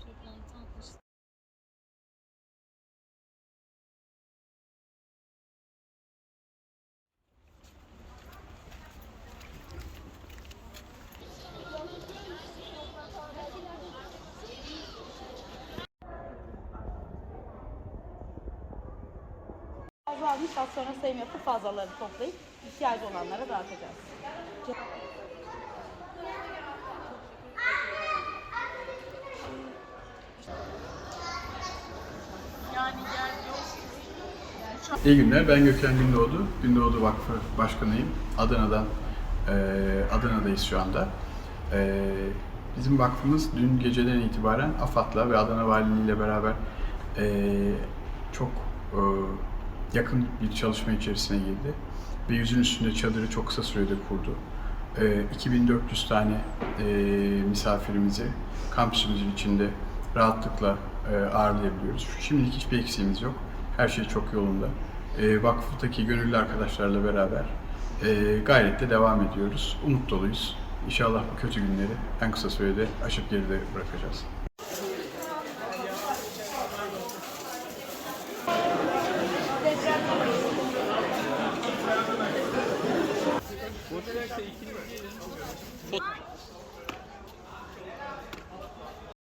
toplantı atmıştı. Fazla almış, az sonra sayım yapıp fazlaları toplayıp ihtiyacı olanlara dağıtacağız. İyi günler, ben Gökhan Gündoğdu. Gündoğdu Vakfı Başkanıyım. Adana'dan, eee Adana'dayız şu anda. Eee, bizim vakfımız dün geceden itibaren AFAD'la ve Adana Valiliği ile beraber eee, çok eee, yakın bir çalışma içerisine girdi. Ve yüzün üstünde çadırı çok kısa sürede kurdu. Eee, 2400 tane eee, misafirimizi kampüsümüzün içinde rahatlıkla eee, ağırlayabiliyoruz. Şimdilik hiçbir eksiğimiz yok. Her şey çok yolunda. E, vakıftaki gönüllü arkadaşlarla beraber e, gayretle devam ediyoruz. Umut doluyuz. İnşallah bu kötü günleri en kısa sürede aşıp geride bırakacağız. Fotoğrafta ikinci